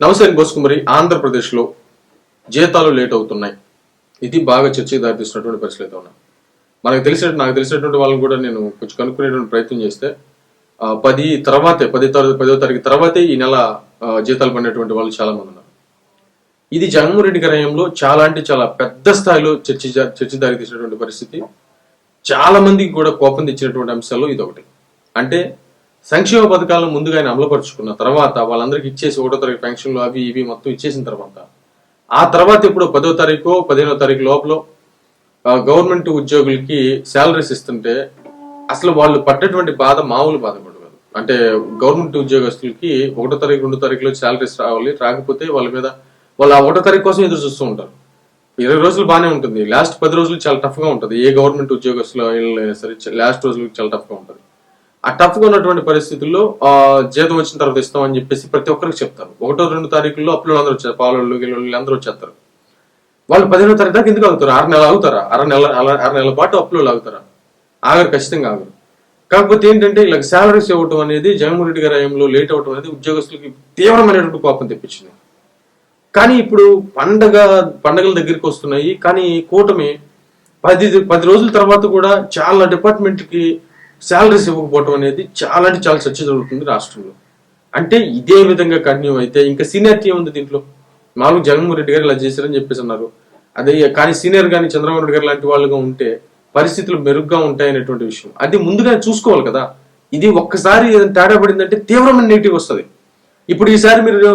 నవసేన్ బోసుకుమరి ఆంధ్రప్రదేశ్లో జీతాలు లేట్ అవుతున్నాయి. ఇది బాగా చర్చకి దారితీస్తున్నటువంటి పరిస్థితి అయితే ఉన్నాయి మనకు తెలిసినట్టు నాకు తెలిసినటువంటి వాళ్ళని కూడా నేను కొంచెం కనుక్కునేటువంటి ప్రయత్నం చేస్తే పది తర్వాతే పది తరగతి పదో తారీఖు తర్వాతే ఈ నెల జీతాలు పడినటువంటి వాళ్ళు చాలా మంది ఉన్నారు. ఇది జగన్మోహన్ రెడ్డి చాలా అంటే చాలా పెద్ద స్థాయిలో చర్చ చర్చ దారి తీసినటువంటి పరిస్థితి. చాలా మందికి కూడా కోపం తెచ్చినటువంటి అంశాల్లో ఇది ఒకటి అంటే సంక్షేమ పథకాలను ముందుగా ఆయన అమలుపరుచుకున్న తర్వాత వాళ్ళందరికీ ఇచ్చేసి ఒకటో తారీఖు పెన్షన్లు అవి ఇవి మొత్తం ఇచ్చేసిన తర్వాత ఆ తర్వాత ఇప్పుడు పదో తారీఖు పదిహేనో తారీఖు లోపల గవర్నమెంట్ ఉద్యోగులకి శాలరీస్ ఇస్తుంటే అసలు వాళ్ళు పడ్డటువంటి బాధ మామూలు బాధ కూడా కాదు. అంటే గవర్నమెంట్ ఉద్యోగస్తులకి ఒకటో తారీఖు రెండో తారీఖులో శాలరీస్ రావాలి రాకపోతే వాళ్ళ మీద వాళ్ళు ఆ ఒకటో తారీఖు కోసం ఎదురు చూస్తూ ఉంటారు. ఇరవై రోజులు బాగానే ఉంటుంది. లాస్ట్ పది రోజులు చాలా టఫ్గా ఉంటుంది. ఏ గవర్నమెంట్ ఉద్యోగస్తులు అయినా సరే లాస్ట్ రోజులు చాలా టఫ్గా ఉంటుంది. ఆ టఫ్గా ఉన్నటువంటి పరిస్థితుల్లో ఆ జీతం వచ్చిన తర్వాత ఇస్తామని చెప్పేసి ప్రతి ఒక్కరికి చెప్తారు. ఒకటో రెండు తారీఖుల్లో అప్పులు అందరూ వచ్చారు పాలోళ్ళు గిల్లోళ్ళు అందరూ వచ్చేస్తారు. వాళ్ళు పదిహేనో తారీఖు దాకా ఎందుకు ఆగుతారు? ఆరు నెలలు ఆగుతారా? అర నెల అలా- ఆరు నెలల పాటు అప్పులు ఆగుతారా? ఆగరు ఖచ్చితంగా ఆగరు. కాకపోతే ఏంటంటే ఇలా శాలరీస్ ఇవ్వటం అనేది జగన్మోహన్ రెడ్డి గారి హయాంలో లేట్ అవటం అనేది ఉద్యోగస్తులకి తీవ్రమైనటువంటి కోపం తెప్పించింది. కానీ ఇప్పుడు పండగ పండగల దగ్గరికి వస్తున్నాయి. కానీ కూటమి పది పది రోజుల తర్వాత కూడా చాలా డిపార్ట్మెంట్కి శాలరీస్ ఇవ్వకపోవటం అనేది చాలా అంటే చాలా చర్చ జరుగుతుంది రాష్ట్రంలో. అంటే ఇదే విధంగా కంటిన్యూ అయితే ఇంకా సీనియారిటీ ఉంది దీంట్లో. మామూలు జగన్మోహన్ రెడ్డి గారు ఇలా చేశారని చెప్పేసి అన్నారు. అదే కానీ సీనియర్ కానీ చంద్రబాబు నాయుడు గారు లాంటి వాళ్ళుగా ఉంటే పరిస్థితులు మెరుగ్గా ఉంటాయనేటువంటి విషయం. అది ముందుగా చూసుకోవాలి కదా. ఇది ఒక్కసారి తేడా పడిందంటే తీవ్రమైన నెగిటివ్ వస్తుంది. ఇప్పుడు ఈసారి మీరు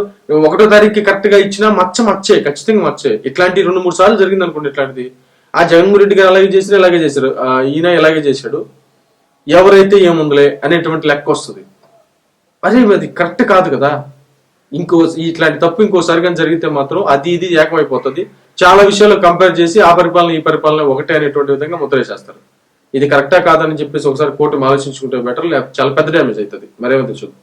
ఒకటో తారీఖుకి కరెక్ట్గా ఇచ్చినా మచ్చ మచ్చే ఖచ్చితంగా మచ్చే. ఇట్లాంటి రెండు మూడు సార్లు జరిగింది అనుకోండి ఇట్లాంటిది. ఆ జగన్మోహన్ రెడ్డి గారు అలాగే చేసినా ఇలాగే చేశారు. ఈయన ఇలాగే చేశాడు. ఎవరైతే ఏముందిలే అనేటువంటి లెక్క వస్తుంది. అదే అది కరెక్ట్ కాదు కదా. ఇంకో ఇట్లాంటి తప్పు ఇంకోసారి కానీ జరిగితే మాత్రం అది ఇది ఏకమైపోతుంది. చాలా విషయాలు కంపేర్ చేసి ఆ పరిపాలన ఈ పరిపాలన ఒకటే అనేటువంటి విధంగా ముద్రేసేస్తారు. ఇది కరెక్టా కాదని చెప్పేసి ఒకసారి కోర్టు ఆలోచించుకుంటే బెటర్ చాలా పెద్ద డ్యామేజ్ అవుతుంది. మరేమైతే చూద్దాం